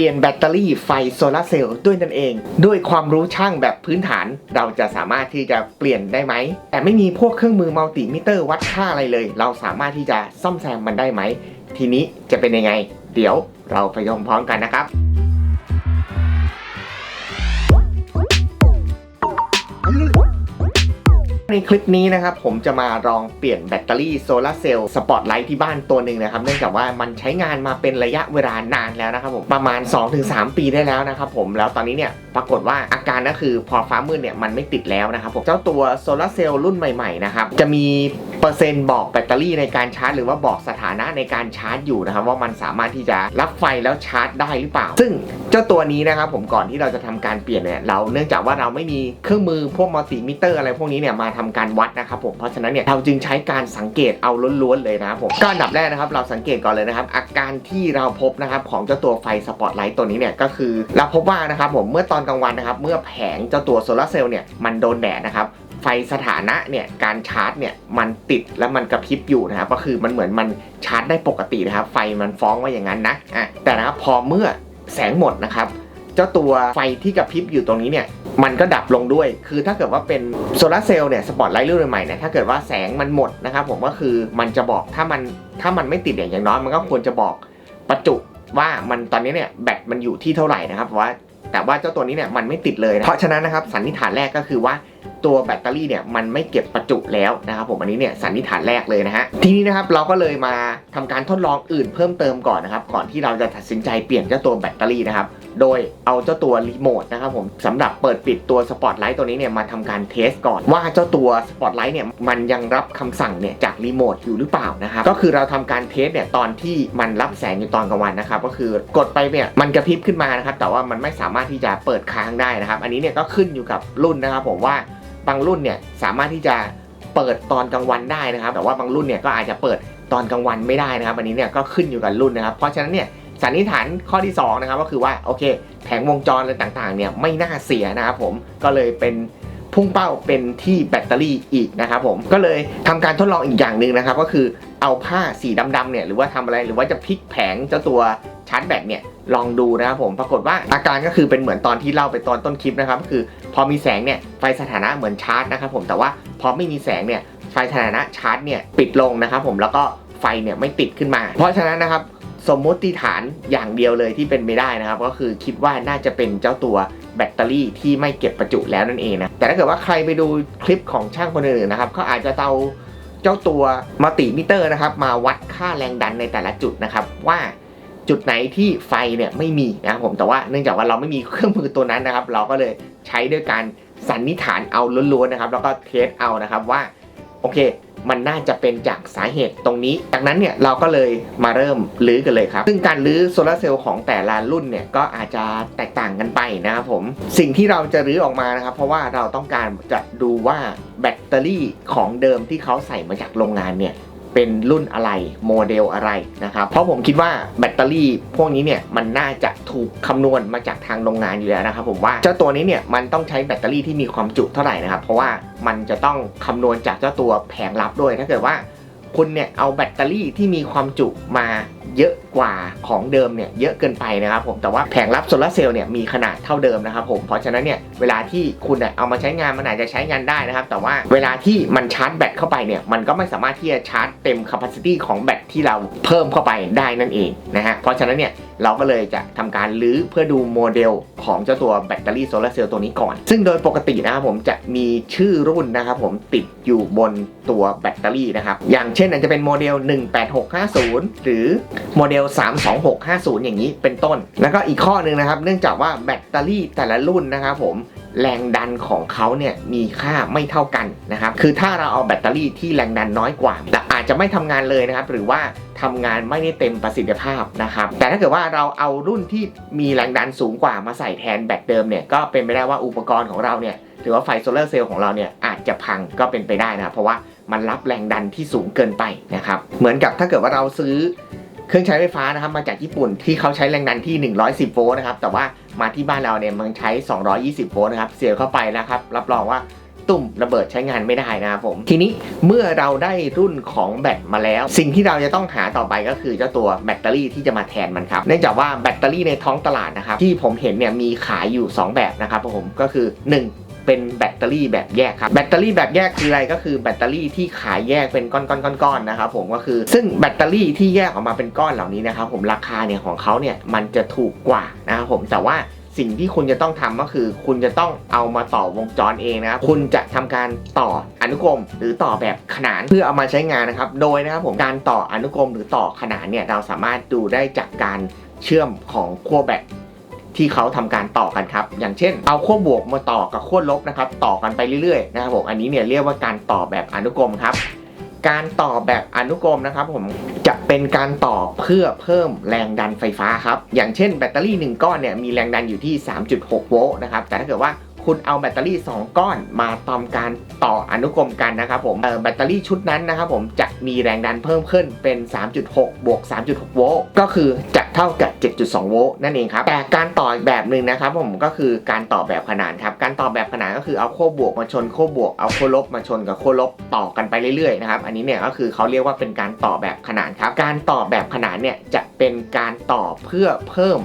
ปลี่ยนแบตเตอรี่ไฟโซลาร์เซลล์ด้วยตนเอง ด้วยความรู้ช่างแบบพื้นฐาน เราจะสามารถที่จะเปลี่ยนได้ไหม แต่ไม่มีพวกเครื่องมือมัลติมิเตอร์วัดค่าอะไรเลย เราสามารถที่จะซ่อมแซมมันได้ไหม ทีนี้จะเป็นยังไง เดี๋ยวเราไปชมพร้อมกันนะครับ ในคลิปนี้นะครับผมจะมาลองเปลี่ยนแบตเตอรี่โซลาร์เซลล์สปอตไลท์ที่บ้านตัวหนึ่งนะครับเนื่องจากว่ามันใช้งานมาเป็นระยะเวลานานแล้วนะครับผมประมาณ 2-3 ปีได้แล้วนะครับผมแล้วตอนนี้เนี่ยปรากฏว่าอาการก็คือพอฟ้ามืดเนี่ยมันไม่ติดแล้วนะครับผมเจ้าตัวโซลาร์เซลล์รุ่นใหม่ๆนะครับจะมี ปอร์เซ็นต์บอกแบตเตอรี่ในการชาร์จ หรือว่าบอกสถานะในการชาร์จอยู่นะครับว่ามันสามารถที่จะรับไฟแล้วชาร์จได้หรือเปล่า ซึ่งเจ้าตัวนี้นะครับผมก่อนที่เราจะทำการเปลี่ยนเนี่ยเราเนื่องจากว่าเราไม่มีเครื่องมือพวกมัลติมิเตอร์อะไรพวกนี้เนี่ยมาทำการวัดนะครับผมเพราะฉะนั้นเนี่ยเราจึงใช้การสังเกตเอาล้วนๆเลยนะครับผมก็อันดับแรกนะครับเราสังเกตก่อนเลยนะครับอาการที่เราพบนะครับของเจ้าตัวไฟสปอตไลท์ตัวนี้เนี่ยก็คือเราพบว่านะครับผมเมื่อตอนกลางวันนะครับเมื่อแผงเจ้าตัวโซลาร์เซลล์เนี่ยมันโดนแดดนะครับ ไฟสถานะเนี่ยการชาร์จเนี่ยมันติดแล้วมันกระพริบอยู่นะครับก็คือมันเหมือนมันชาร์จได้ปกตินะครับ ไฟมันฟ้องว่าอย่างนั้นนะอะแต่นะครับพอเมื่อแสงหมดนะครับเจ้าตัวไฟที่กระพริบอยู่ตรงนี้เนี่ยมันก็ดับลงด้วย คือถ้าเกิดว่าเป็นโซลาร์เซลล์เนี่ยสปอตไลท์รุ่นใหม่เนี่ยถ้าเกิดว่าแสงมันหมดนะครับผมก็คือมันจะบอกถ้ามันถ้ามันไม่ติดเนี่ยอย่างน้อยมันก็ควรจะบอกประจุว่ามันตอนนี้เนี่ยแบตมันอยู่ที่เท่าไหร่นะครับว่าแต่ว่าเจ้าตัวนี้เนี่ยมันไม่ติดเลยนะเพราะฉะนั้นนะครับสันนิษฐานแรกก็คือว่า ตัวแบตเตอรี่เนี่ยมันไม่เก็บประจุแล้วนะครับผมอันนี้เนี่ยสันนิษฐานแรกเลยนะฮะทีนี้นะครับเราก็เลยมาทำการทดลองอื่นเพิ่มเติมก่อนนะครับก่อนที่เราจะตัดสินใจเปลี่ยนเจ้าตัวแบตเตอรี่นะครับโดยเอาเจ้าตัวรีโมทนะครับผมสำหรับเปิดปิดตัวสปอตไลท์ตัวนี้เนี่ยมาทำการเทสก่อนว่าเจ้าตัวสปอตไลท์เนี่ยมันยังรับคำสั่งเนี่ยจากรีโมทอยู่หรือเปล่านะครับก็คือเราทำการเทสเนี่ยตอนที่มันรับแสงอยู่ตอนกลางวันนะครับก็คือกดไปเนี่ยมันกระพริบขึ้นมานะครับแต่ว่ามันไม่สามารถที่จะเปิดค้างได้นะครับ อันนี้เนี่ยก็ขึ้นอยู่กับรุ่นนะครับผมว่า บางรุ่นเนี่ยสามารถที่จะเปิดตอนกลางวันได้นะครับ แต่ว่าบางรุ่นเนี่ยก็อาจจะเปิดตอนกลางวันไม่ได้นะครับอันนี้เนี่ยก็ขึ้นอยู่กับรุ่นนะครับ เพราะฉะนั้นเนี่ยสันนิษฐานข้อที่สองนะครับก็คือว่าโอเค แผงวงจรอะไรต่างๆเนี่ยไม่น่าเสียนะครับผมก็เลยเป็นพุ่งเป้าเป็นที่แบตเตอรี่อีกนะครับผมก็เลยทำการทดลองอีกอย่างหนึ่งนะครับ ก็คือเอาผ้าสีดำๆเนี่ยหรือว่าทำอะไรหรือว่าจะพลิกแผงเจ้าตัวชาร์จแบตเนี่ยลองดูนะครับผมปรากฏว่าอาการก็คือเป็นเหมือนตอนที่เล่าไปตอนต้นคลิปนะครับก็คือ พอมีแสงเนี่ยไฟสถานะเหมือนชาร์จนะครับผมแต่ว่าพอไม่มีแสงเนี่ยไฟสถานะชาร์จเนี่ยปิดลงนะครับผมแล้วก็ไฟเนี่ยไม่ติดขึ้นมา เพราะฉะนั้นนะครับสมมติฐานอย่างเดียวเลยที่เป็นไม่ได้นะครับ ก็คือคิดว่าน่าจะเป็นเจ้าตัวแบตเตอรี่ที่ไม่เก็บประจุแล้วนั่นเองนะแต่ถ้าเกิดว่าใครไปดูคลิปของช่างคนอื่นนะครับเขาอาจจะเอาเจ้าตัวมัลติมิเตอร์นะครับมาวัดค่าแรงดันในแต่ละจุดนะครับว่า จุดไหนที่ไฟเนี่ยไม่มีนะครับผมแต่ว่าเนื่องจากว่าเราไม่มีเครื่องมือตัวนั้นนะครับ เราก็เลยใช้ด้วยการสันนิษฐานเอาล้วนๆนะครับ แล้วก็เทสเอานะครับว่าโอเค มันน่าจะเป็นจากสาเหตุตรงนี้ จากนั้นเนี่ยเราก็เลยมาเริ่มลื้อกันเลยครับ ซึ่งการลื้อโซลาร์เซลล์ของแต่ละรุ่นเนี่ยก็อาจจะแตกต่างกันไปนะครับผม สิ่งที่เราจะรื้อออกมานะครับ เพราะว่าเราต้องการจะดูว่าแบตเตอรี่ของเดิมที่เขาใส่มาจากโรงงานเนี่ย เป็นรุ่นอะไรโมเดลอะไรนะครับเพราะผมคิดว่าแบตเตอรี่พวกนี้เนี่ยมันน่าจะถูกคำนวณมาจากทางโรงงานอยู่แล้วนะครับผมว่าเจ้าตัวนี้เนี่ยมันต้องใช้แบตเตอรี่ที่มีความจุเท่าไหร่นะครับเพราะว่ามันจะต้องคำนวณจากเจ้าตัวแผงลับด้วยถ้าเกิดว่าคุณเนี่ยเอาแบตเตอรี่ที่มีความจุมา เยอะกว่าของเดิมเนี่ยเยอะเกินไปนะครับผมแต่ว่าแผงรับโซลาร์เซลล์เนี่ยมีขนาดเท่าเดิมนะครับผมเพราะฉะนั้นเนี่ยเวลาที่คุณเนี่ยเอามาใช้งานมันอาจจะใช้งานได้นะครับ แต่ว่าเวลาที่มันชาร์จแบตเข้าไปเนี่ยมันก็ไม่สามารถที่จะชาร์จเต็ม capacity ของแบตที่เราเพิ่มเข้าไปได้นั่นเองนะฮะเพราะฉะนั้นเนี่ย เราก็เลยจะทำการลื้อเพื่อดูโมเดลของเจ้าตัวแบตเตอรี่โซลาร์เซลล์ตัวนี้ก่อน ซึ่งโดยปกตินะครับผมจะมีชื่อรุ่นนะครับผมติดอยู่บนตัวแบตเตอรี่นะครับ อย่างเช่นอาจจะเป็นโมเดล 18650 หรือโมเดล 32650 อย่างนี้เป็นต้น แล้วก็อีกข้อหนึ่งนะครับ เนื่องจากว่าแบตเตอรี่แต่ละรุ่นนะครับผมแรงดันของเขาเนี่ยมีค่าไม่เท่ากันนะครับ คือถ้าเราเอาแบตเตอรี่ที่แรงดันน้อยกว่าแต่อา จจะไม่ทำงานเลยนะครับ หรือว่าทำงานไม่ได้เต็มประสิทธิภาพนะครับ แต่ถ้าเกิดว่าเราเอารุ่นที่มีแรงดันสูงกว่ามาใส่แทนแบตเดิมเนี่ยก็เป็นไปได้ว่าอุปกรณ์ของเราเนี่ยหรือว่าไฟโซลาร์เซลล์ของเราเนี่ยอาจจะพังก็เป็นไปได้นะครับเพราะว่ามันรับแรงดันที่สูงเกินไปนะครับ เหมือนกับถ้าเกิดว่าเราซื้อเครื่องใช้ไฟฟ้านะครับมาจากญี่ปุ่นที่เขาใช้แรงดันที่ 110 โวลต์นะครับแต่ว่ามาที่บ้านเราเนี่ยมันใช้ 220 โวลต์นะครับเสียบเข้าไปนะครับ รับรองว่า ตุ่มระเบิดใช้งานไม่ได้นะครับผม ทีนี้เมื่อเราได้รุ่นของแบตมาแล้ว สิ่งที่เราจะต้องหาต่อไปก็คือเจ้าตัวแบตเตอรี่ที่จะมาแทนมันครับเนื่องจากว่าแบตเตอรี่ในท้องตลาดนะครับที่ผมเห็นเนี่ยมีขายอยู่ 2 แบบนะครับผมก็คือ 1เป็นแบตเตอรี่แบบแยกครับแบตเตอรี่แบบแยกคืออะไรก็คือแบตเตอรี่ที่ขายแยกเป็นก้อนๆๆๆนะครับผมก็คือซึ่งแบตเตอรี่ที่แยกออกมาเป็นก้อนเหล่านี้นะครับผมราคาเนี่ยของเขาเนี่ยมันจะถูกกว่านะครับผมแต่ว่า สิ่งที่คุณจะต้องทำก็คือ คุณจะต้องเอามาต่อวงจรเองนะครับคุณจะทำการต่ออนุกรม หรือต่อแบบขนานเพื่อเอามาใช้งานนะครับ โดยนะครับผมการต่ออนุกรมหรือต่อขนานเนี่ยเราสามารถดูได้จากการเชื่อมของขั้วแบตที่เขาทำการต่อกันครับ อย่างเช่น เอาขั้วบวกมาต่อกับขั้วลบนะครับ ต่อกันไปเรื่อยๆนะครับผม อันนี้เนี่ยเรียกว่าการต่อแบบอนุกรมครับ การต่อแบบอนุกรมนะครับผมจะเป็นการต่อเพื่อเพิ่มแรงดันไฟฟ้าครับ อย่างเช่นแบตเตอรี่ 1 ก้อนเนี่ยมีแรงดันอยู่ที่ 3.6 โวลต์นะครับ แต่ถ้าเกิดว่า คุณเอาแบตเตอรี่ 2 ก้อนมาทำการต่ออนุกรมกันนะครับผมแบตเตอรี่ชุดนั้นนะครับผมจะมีแรงดันเพิ่มขึ้นเป็น 3.6 บวก 3.6 โวลต์ก็คือจะเท่ากับ 7.2 โวลต์นั่นเองครับ แต่การต่ออีกแบบหนึ่งนะครับผมก็คือการต่อแบบขนานครับ การต่อแบบขนานก็คือเอาขั้บวกมาชนขั้บวกเอาขั้ลบมาชนกับขั้ลบต่อกันไปเรื่อยๆนะครับ อันนี้เนี่ยก็คือเขาเรียกว่าเป็นการต่อแบบขนานครับ การต่อแบบขนานเนี่ยจะเป็นการต่อเพื่อเพิ่ม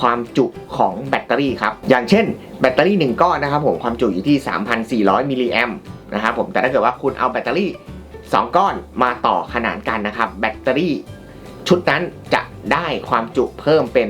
ความจุของแบตเตอรี่ครับ อย่างเช่นแบตเตอรี่ 1 ก้อนนะครับผมความจุอยู่ที่ 3,400 มิลลิแอมป์นะครับผมแต่ถ้าเกิดว่าคุณเอาแบตเตอรี่ 2 ก้อนมาต่อขนานกันนะครับ แบตเตอรี่ ชุดนั้นจะได้ความจุเพิ่มเป็น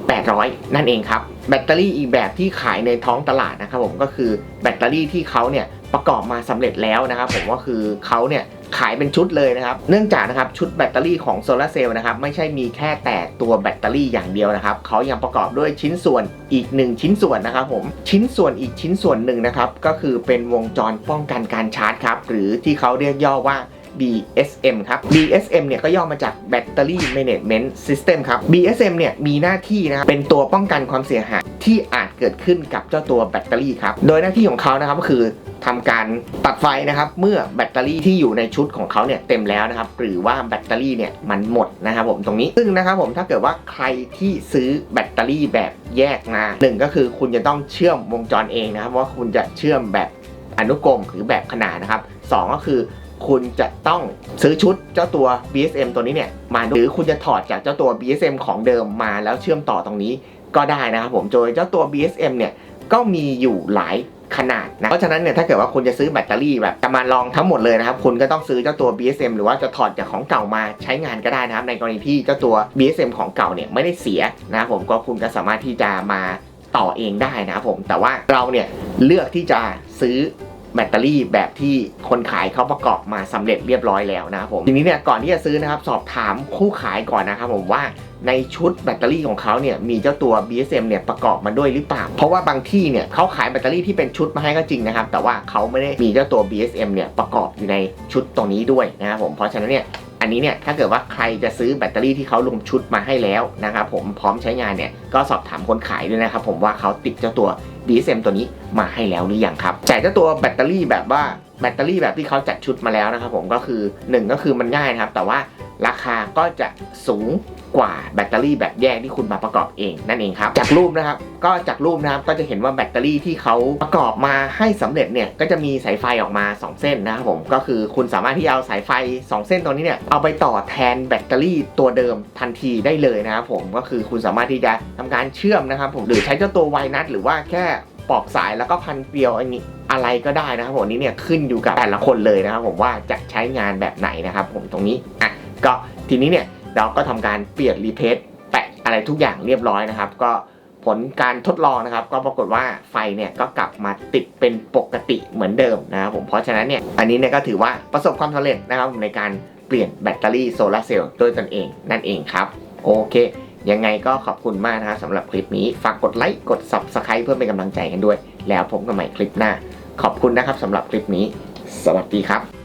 6,800 นั่นเองครับ แบตเตอรี่อีกแบบที่ขายในท้องตลาดนะครับผมก็คือแบตเตอรี่ที่เขาเนี่ยประกอบมาสำเร็จแล้วนะครับผมก็คือเขาเนี่ย ขายเป็นชุดเลยนะครับ เนื่องจากนะครับชุดแบตเตอรี่ของโซลาร์เซลล์นะครับไม่ใช่มีแค่แต่ตัวแบตเตอรี่อย่างเดียวนะครับเขายังประกอบด้วยชิ้นส่วนอีก 1 ชิ้นส่วนนะครับผมชิ้นส่วนอีกชิ้นส่วนหนึ่งนะครับก็คือเป็นวงจรป้องกันการชาร์จครับหรือที่เขาเรียกย่อว่า BSM ครับ BSM เนี่ยก็ย่อมาจาก Battery Management System ครับ BSM เนี่ยมีหน้าที่นะครับเป็นตัวป้องกันความเสียหายที่อาจ เกิดขึ้นกับเจ้าตัวแบตเตอรี่ครับ โดยหน้าที่ของเขานะครับก็คือทำการตัดไฟนะครับ เมื่อแบตเตอรี่ที่อยู่ในชุดของเขาเนี่ยเต็มแล้วนะครับ หรือว่าแบตเตอรี่เนี่ยมันหมดนะครับผมตรงนี้ซึ่งนะครับผมถ้าเกิดว่าใครที่ซื้อแบตเตอรี่แบบแยกมาหนึ่งก็คือคุณจะต้องเชื่อมวงจรเองนะครับว่าคุณจะเชื่อมแบบอนุกรมหรือแบบขนานนะครับสองก็คือคุณจะต้องซื้อชุดเจ้าตัว BSM ตัวนี้เนี่ยมาหรือคุณจะถอดจากเจ้าตัว BSM ของเดิมมาแล้วเชื่อมต่อตรงนี้ ก็ได้นะครับผมโดยเจ้าตัว BSM เนี่ยก็มีอยู่หลายขนาดนะ เพราะฉะนั้นเนี่ยถ้าเกิดว่าคุณจะซื้อแบตเตอรี่แบบจะมาลองทั้งหมดเลยนะครับ คุณก็ต้องซื้อเจ้าตัว BSM หรือว่าจะถอดจากของเก่ามาใช้งานก็ได้นะครับ ในกรณีที่เจ้าตัว BSM ของเก่าเนี่ยไม่ได้เสียนะครับผมก็คุณก็สามารถที่จะมาต่อเองได้นะครับผมแต่ว่าเราเนี่ยเลือกที่จะซื้อ แบตเตอรี่แบบที่คนขายเขาประกอบมาสำเร็จเรียบร้อยแล้วนะครับผมทีนี้เนี่ยก่อนที่จะซื้อนะครับสอบถามคู่ขายก่อนนะครับผมว่าในชุดแบตเตอรี่ของเขาเนี่ยมีเจ้าตัว BSM เนี่ยประกอบมาด้วยหรือเปล่า เพราะว่าบางที่เนี่ยเขาขายแบตเตอรี่ที่เป็นชุดมาให้ก็จริงนะครับ แต่ว่าเขาไม่ได้มีเจ้าตัว BSM เนี่ยประกอบอยู่ในชุดตรงนี้ด้วยนะครับผมเพราะฉะนั้นเนี่ย อันนี้เนี่ยถ้าเกิดว่าใครจะซื้อแบตเตอรี่ที่เขารวมชุดมาให้แล้วนะครับผมพร้อมใช้งานเนี่ยก็สอบถามคนขายด้วยนะครับผมว่าเขาติดเจ้าตัว DSM ตัวนี้มาให้แล้วหรือยังครับแต่เจ้าตัวแบตเตอรี่แบบว่า แบตเตอรี่แบบที่เขาจัดชุดมาแล้วนะครับผมก็คือ 1 ก็คือมันง่ายนะครับ แต่ว่าราคาก็จะสูงกว่าแบตเตอรี่แบบแยกที่คุณมาประกอบเองนั่นเองครับ จากรูปนะครับก็จากรูปนะครับก็จะเห็นว่าแบตเตอรี่ที่เขาประกอบมาให้สำเร็จเนี่ยก็จะมีสายไฟออกมา 2 เส้นนะครับผมก็คือคุณสามารถที่เอาสายไฟ 2 เส้นตรงนี้เนี่ยเอาไปต่อแทนแบตเตอรี่ตัวเดิมทันทีได้เลยนะครับผมก็คือคุณสามารถที่จะทำการเชื่อมนะครับผมหรือใช้เจ้าตัวไวนัทหรือว่าแค่ปอกสายแล้วก็พันเกลียวอันนี้ อะไรก็ได้นะครับผมนี่เนี่ยขึ้นอยู่กับแต่ละคนเลยนะครับผมว่าจะใช้งานแบบไหนนะครับ ผมตรงนี้อะก็ทีนี้เนี่ยเราก็ทำการเปลี่ยนรีเพสแปะอะไรทุกอย่างเรียบร้อยนะครับ ก็ผลการทดลองนะครับ ก็ปรากฏว่าไฟเนี่ยก็กลับมาติดเป็นปกติเหมือนเดิมนะครับผมเพราะฉะนั้นเนี่ยอันนี้เนี่ยก็ถือว่าประสบความสำเร็จนะครับในการเปลี่ยนแบตเตอรี่โซลาร์เซลล์ด้วยตนเองนั่นเองครับ โอเค ยังไงก็ขอบคุณมากนะครับสำหรับคลิปนี้ ฝากกดไลค์กด Subscribe เพื่อเป็นกำลังใจกันด้วย แล้วพบกันใหม่คลิปหน้า ขอบคุณนะครับสำหรับคลิปนี้ สวัสดีครับ